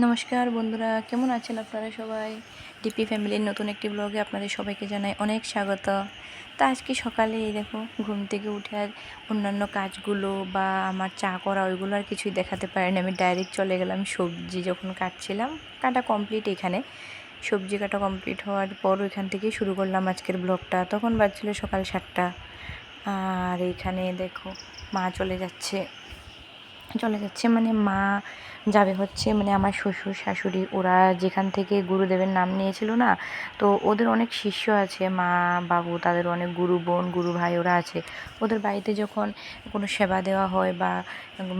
নমস্কার বন্ধুরা, কেমন আছেন আপনারা সবাই? ডিপি ফ্যামিলির নতুন একটি ব্লগে আপনাদের সবাইকে জানাই অনেক স্বাগত। তা আজকে সকালে এই দেখো, ঘুম থেকে উঠে আর অন্যান্য কাজগুলো বা আমার চা করা ওইগুলো আর কিছুই দেখাতে পারেনি। আমি ডাইরেক্ট চলে গেলাম সবজি যখন কাটছিলাম, কাটা কমপ্লিট এখানে। সবজি কাটা কমপ্লিট হওয়ার পর ওইখান থেকেই শুরু করলাম আজকের ব্লগটা তখন বাজছিল সকাল সাতটা। আর এইখানে দেখো, মা চলে যাচ্ছে। চলে যাচ্ছে মানে মা যাবে হচ্ছে মানে আমার শ্বশুর, শাশুড়ি, ওরা যেখান থেকে গুরুদেবের নাম নিয়েছিল না, তো ওদের অনেক শিষ্য আছে, মা, বাবু, তাদের অনেক গুরু, বোন, গুরু ভাই ওরা আছে। ওদের বাড়িতে যখন কোনো সেবা দেওয়া হয় বা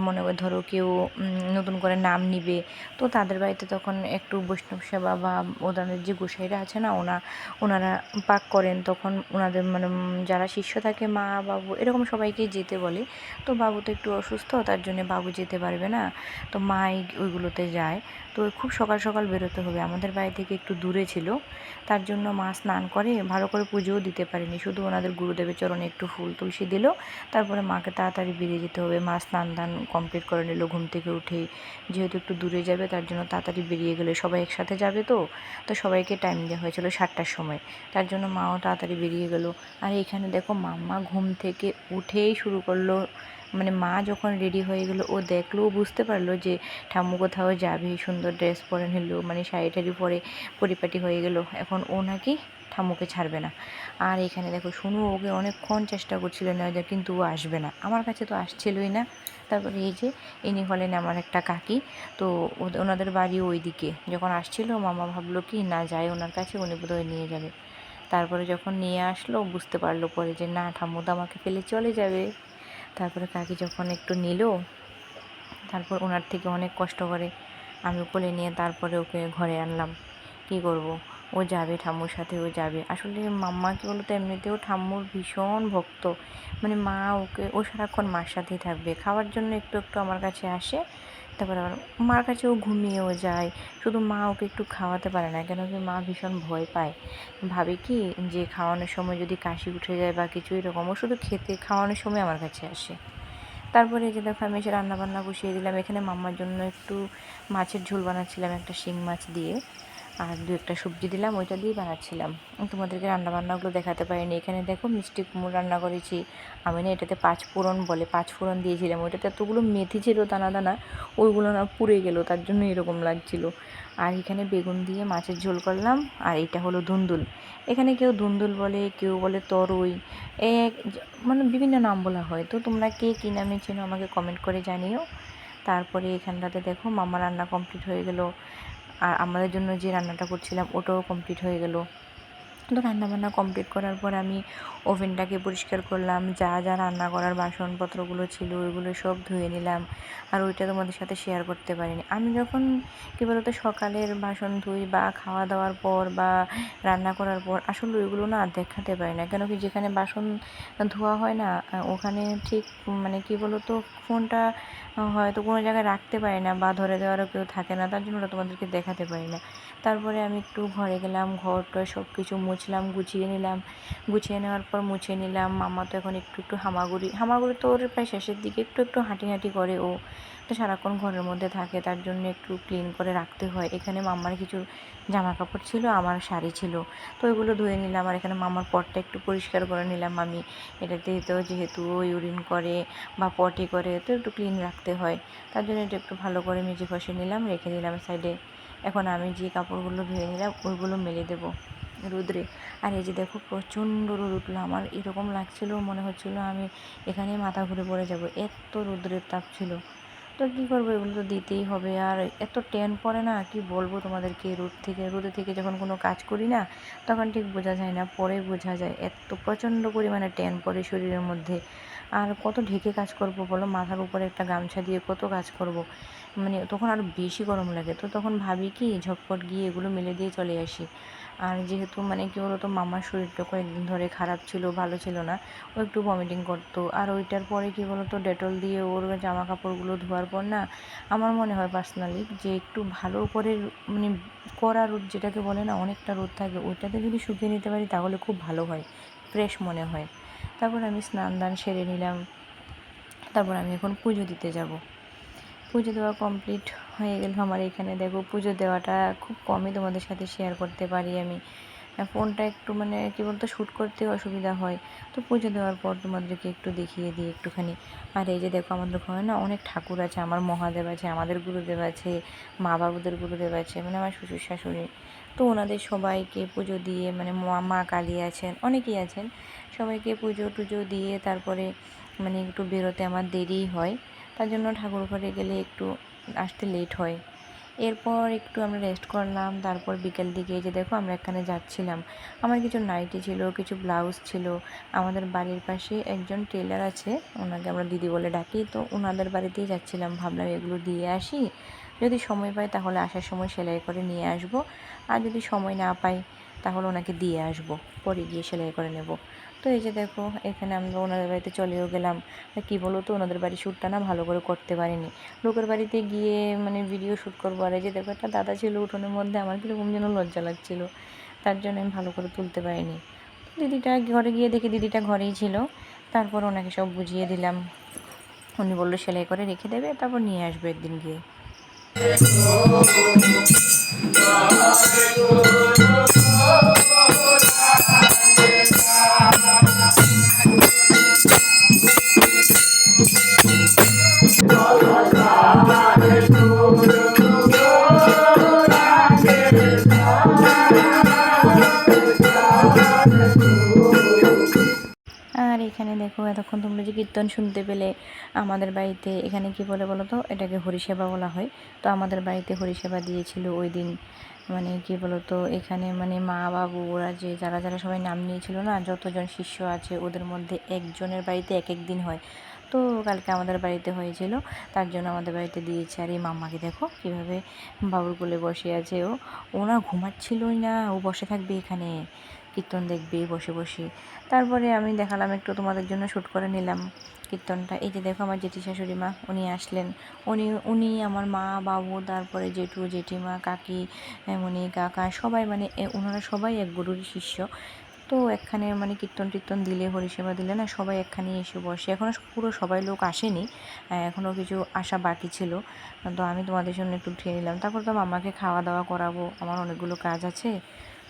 মনে ধরো কেউ নতুন করে নাম নিবে, তো তাদের বাড়িতে তখন একটু বৈষ্ণব সেবা বা ওদের যে গোসাইরা আছে না, ওনা, ওনারা পাক করেন। তখন ওনাদের মানে যারা শিষ্য থাকে, মা, বাবু, এরকম সবাইকেই যেতে বলে। তো বাবু তো একটু অসুস্থ, তার জন্য বাবু যেতে পারবে না। তো মাই ওইগুলোতে যায়। তো খুব সকাল সকাল বেরোতে হবে। আমাদের বাড়ি থেকে একটু দূরে ছিল। তার জন্য মা স্নান করে ভালো করে পুজোও দিতে পারেনি। শুধু ওনাদের গুরুদেবের চরণে একটু ফুল তুলসী দিল। তারপরে মাকে তাড়াতাড়ি বেরিয়ে যেতে হবে। মা স্নান দান কমপ্লিট করে নিল ঘুম থেকে উঠেই। যেহেতু একটু দূরে যাবে, তার জন্য তাড়াতাড়ি বেরিয়ে গেলে সবাই একসাথে যাবে তো। তো সবাইকে টাইম দেওয়া হয়েছিল সাতটার সময়। তার জন্য মাও তাড়াতাড়ি বেরিয়ে গেল। আর এখানে দেখো মাম্মা ঘুম থেকে উঠেই শুরু করল। মানে মা যখন রেডি হয়ে গেলো, ও দেখল, ও বুঝতে পারল যে ঠাম্মু কোথাও যাবে, সুন্দর ড্রেস পরে নিল মানে শাড়ি টাড়ি পরে পরিপাটি হয়ে গেল। এখন ও নাকি ঠাম্মুকে ছাড়বে না। আর এখানে দেখো শুনু ওকে অনেকক্ষণ চেষ্টা করছিল নেওয়া কিন্তু ও আসবে না। আমার কাছে তো আসছিলই না। তারপরে এই যে, ইনি হলেন আমার একটা কাকি। তো ওনাদের বাড়ি ওইদিকে। যখন আসছিল, মামা ভাবলো কি, না যায় ওনার কাছে, উনি বোধহয় নিয়ে যাবে। তারপরে যখন নিয়ে আসলো, বুঝতে পারল পরে যে, না, ঠাম্মু তো আমাকে ফেলে চলে যাবে। তারপরে কাকি যখন একটু নিল, তারপর ওনার থেকে অনেক কষ্ট করে আমি কোলে নিয়ে তারপরে ওকে ঘরে আনলাম। কি করব? ও যাবে ঠাম্মুর সাথে, ও যাবে। আসলে মাম্মা কী বলতো, এমনিতেও ঠাম্মুর ভীষণ ভক্ত। মানে মা ওকে, ও সারাক্ষণ মার সাথেই থাকবে। খাওয়ার জন্য একটু একটু আমার কাছে আসে, তারপরে আবার মার কাছে ও ঘুমিয়েও যায়। শুধু মা ওকে একটু খাওয়াতে পারে না, কেন কি মা ভীষণ ভয় পায়। ভাবে কি যে খাওয়ানোর সময় যদি কাশি উঠে যায় বা কিছু এরকম, ও শুধু খেতে, খাওয়ানোর সময় আমার কাছে আসে। তারপরে যে দেখো, আমি এসে রান্নাবান্না বসিয়ে দিলাম। এখানে মাম্মার জন্য একটু মাছের ঝোল বানাচ্ছিলাম, একটা শিং মাছ দিয়ে। আর দু একটা সবজি দিলাম, ওইটা দিয়ে বানাচ্ছিলাম। তোমাদেরকে রান্নাবান্নাগুলো দেখাতে পারিনি। এখানে দেখো মিষ্টি কুমড়ো রান্না করেছি। আমি না এটাতে পাঁচ ফোড়ন বলে, পাঁচ ফোড়ন দিয়েছিলাম। ওইটাতে এতগুলো মেথি ছিল দানা দানা ওইগুলো না পুড়ে গেল। তার জন্য এরকম লাগছিল। আর এখানে বেগুন দিয়ে মাছের ঝোল করলাম। আর এটা হলো ধুন্দুল। এখানে কেউ ধুন্দুল বলে, কেউ বলে তরই। এক মানে বিভিন্ন নাম বলা হয়। তো তোমরা কে কী নামে চেনো আমাকে কমেন্ট করে জানিও। তারপরে এখানটাতে দেখো মামা রান্না কমপ্লিট হয়ে গেল। আর আমাদের জন্য যে রান্নাটা করছিলাম ওটাও কমপ্লিট হয়ে গেল। তো রান্নাবান্না কমপ্লিট করার পর আমি ওভেনটাকে পরিষ্কার করলাম। যা যা রান্না করার বাসনপত্রগুলো ছিল, ওইগুলো সব ধুয়ে নিলাম। আর ওইটা তোমাদের সাথে শেয়ার করতে পারিনি। আমি যখন, কী বলতো, সকালের বাসন ধুই বা খাওয়া দাওয়ার পর বা রান্না করার পর, আসলে ওইগুলো না দেখাতে পারি না। কেন কি যেখানে বাসন ধোয়া হয় না, ওখানে ঠিক মানে কী বলতো, ফোনটা হয়তো কোনো জায়গায় রাখতে পারি না বা ধরে দেওয়ারও কেউ থাকে না, তার জন্য ওটা তোমাদেরকে দেখাতে পারি না। তারপরে আমি একটু ঘরে গেলাম, ঘরটা সব কিছু মুছলাম গুছিয়ে নিলাম। গুছিয়ে নেওয়ার পর মুছে নিলাম। মামা তো এখন একটু একটু হামাগুড়ি। হামাগুড়ি তো ওর প্রায় শেষের দিকে একটু একটু হাঁটি হাঁটি করে ও। তো সারাক্ষণ ঘরের মধ্যে থাকে, তার জন্য একটু ক্লিন করে রাখতে হয়। এখানে মামার কিছু জামা কাপড় ছিল, আমার শাড়ি ছিল। তো ওইগুলো ধুয়ে নিলাম আর এখানে মামার পটটা একটু পরিষ্কার করে নিলাম আমি। এটাতে তো যেহেতু ইউরিন করে বা পটি করে, তো একটু ক্লিন রাখতে হয়। তার জন্য এটা একটু ভালো করে মেজে ঘষে নিলাম, রেখে দিলাম সাইডে এখন আমি যে কাপড়গুলো ধুয়ে নিলাম, ওইগুলো মেলে দেবো। রোদ্রে। আর এই যে দেখো, প্রচণ্ড রোদ উঠল। আমার এরকম লাগছিল, মনে হচ্ছিল আমি এখানেই মাথা ঘুরে পড়ে যাব। এত রোদ্রের তাপ ছিল। তো কী করব, এগুলো তো দিতেই হবে। আর এত টেন পড়ে না, কি বলব তোমাদেরকে? রোদ থেকে, রোদে থেকে যখন কোনো কাজ করি না, তখন ঠিক বোঝা যায় না। পরে বোঝা যায়, এত প্রচণ্ড পরিমাণে টেন পড়ে শরীরের মধ্যে। আর কত ঢেকে কাজ করব বলো? মাথার উপরে একটা গামছা দিয়ে কত কাজ করব? মানে তখন আরও বেশি গরম লাগে। তো তখন ভাবি কি, ঝটপট গিয়ে এগুলো মেলে দিয়ে চলে আসি। আর যেহেতু মানে কী বলতো, মামার শরীরটা কয়েকদিন ধরে খারাপ ছিল, ভালো ছিল না, ও একটু ভমিটিং করতো। আর ওইটার পরে কী বলতো, ডেটল দিয়ে ওর জামা কাপড়গুলো ধোয়ার পর না, আমার মনে হয় পার্সোনালি যে একটু ভালো করে মানে কড়া রোদ যেটাকে বলে না, অনেকটা রোদ থাকে, ওইটাতে যদি শুকিয়ে নিতে পারি তাহলে খুব ভালো হয় ফ্রেশ মনে হয়। তারপর আমি স্নান দান সেরে নিলাম। তারপর আমি এখন পুজো দিতে যাব। পুজো দেওয়া কমপ্লিট হয়ে গেল আমার এখানে। দেখো, পুজো দেওয়াটা খুব কমই তোমাদের সাথে শেয়ার করতে পারি আমি। ফোনটা একটু মানে কী বলতো শ্যুট করতে অসুবিধা হয়। তো পুজো দেওয়ার পর তোমাদেরকে একটু দেখিয়ে দিই একটুখানি। আর এই যে দেখো, আমাদের ঘরে না অনেক ঠাকুর আছে, আমার মহাদেব আছে, আমাদের গুরুদেব আছে মা বাবুদের গুরুদেব আছে মানে আমার শ্বশুর শাশুড়ি। তো ওনাদের সবাইকে পুজো দিয়ে মানে মা মা কালী আছেন, অনেকেই আছেন, সবাইকে পুজো টুজো দিয়ে তারপরে মানে একটু বেরোতে আমার দেরি হয়। তার জন্য ঠাকুর ঘরে গেলে একটু আসতে লেট হয়। এরপর একটু আমরা রেস্ট করলাম, তারপর বিকেল দিকে যে দেখো আমরা এখানে যাচ্ছিলাম। আমার কিছু নাইটি ছিল, কিছু ব্লাউজ ছিল। আমাদের বাড়ির পাশে একজন টেলার আছে, ওনাকে আমরা দিদি বলে ডাকি। তো ওনাদের বাড়িতেই যাচ্ছিলাম, ভাবলাম এগুলো দিয়ে আসি। যদি সময় পাই তাহলে আসার সময় সেলাই করে নিয়ে আসব। আর যদি সময় না পাই তাহলে ওনাকে দিয়ে আসব, পরে গিয়ে সেলাই করে নেব। তো এই যে দেখো, এখানে আমরা ওনাদের বাড়িতে চলেও গেলাম। কী বলো তো ওনাদের বাড়ির শ্যুটটা না ভালো করে করতে পারিনি। লোকের বাড়িতে গিয়ে মানে ভিডিও শ্যুট করব, আর এই যে দেখো, একটা দাদা ছিল উঠোনের মধ্যে, আমার কীরকম যেন লজ্জা লাগছিল। তার জন্য আমি ভালো করে তুলতে পারিনি। দিদিটা ঘরে গিয়ে দেখি দিদিটা ঘরেই ছিল। তারপর ওনাকে সব বুঝিয়ে দিলাম। উনি বলল, সেলাই করে রেখে দেবে, তারপর নিয়ে আসবে একদিন গিয়ে। আর এখানে দেখো, এতক্ষণ তোমরা যে কীর্তন শুনতে পেলে আমাদের বাড়িতে, এখানে কি বলে বলো তো? এটাকে হরিসেবা বলা হয়। তো আমাদের বাড়িতে হরিসেবা দিয়েছিল ওই দিন। মানে কি তো? এখানে মানে মা, বাবু, ওরা যে, যারা যারা সবাই নাম নিয়েছিল না, যতজন শিষ্য আছে, ওদের মধ্যে একজনের বাড়িতে এক এক দিন হয়। তো কালকে আমাদের বাড়িতে হয়েছিল, তার জন্য আমাদের বাড়িতে দিয়েছে। আর এই মাম্মাকে দেখো, কীভাবে বাবুর কোলে বসে আছে ও। ওনা ঘুমাচ্ছিলই না, ও বসে থাকবে এখানে। কীর্তন দেখবে, বসে বসে। তারপরে আমি দেখালাম একটু তোমাদের জন্য শ্যুট করে নিলাম কীর্তনটা। এই যে দেখো আমার জেঠি শাশুড়ি মা, উনি আসলেন। উনি উনি আমার মা, বাবু, তারপরে জেঠু, জেঠিমা, কাকি, উনি কাকা, সবাই মানে ওনারা সবাই এক গুরুর শিষ্য। তো একখানে মানে কীর্তন টীর্তন দিলে, হরিসেবা দিলে না সবাই একখানে এসে বসে। এখনও পুরো সবাই লোক আসেনি। এখনও কিছু আসা বাকি ছিল। তো আমি তোমাদের জন্য একটু উঠিয়ে নিলাম। তারপর তো মামাকে খাওয়া দাওয়া করাবো। আমার অনেকগুলো কাজ আছে।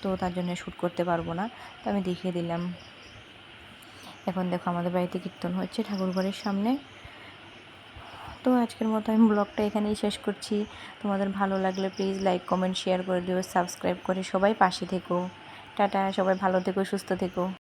তো তার জন্য শ্যুট করতে পারব না। তো আমি দেখিয়ে দিলাম। এখন দেখো আমাদের বাড়িতে কীর্তন হচ্ছে ঠাকুর ঘরের সামনে। তো আজকের মতো আমি ব্লগটা এখানেই শেষ করছি। তোমাদের ভালো লাগলে প্লিজ লাইক কমেন্ট শেয়ার করে দিও সাবস্ক্রাইব করে সবাই পাশে থেকো। টাটা, সবাই ভালো থেকো, সুস্থ থেকো।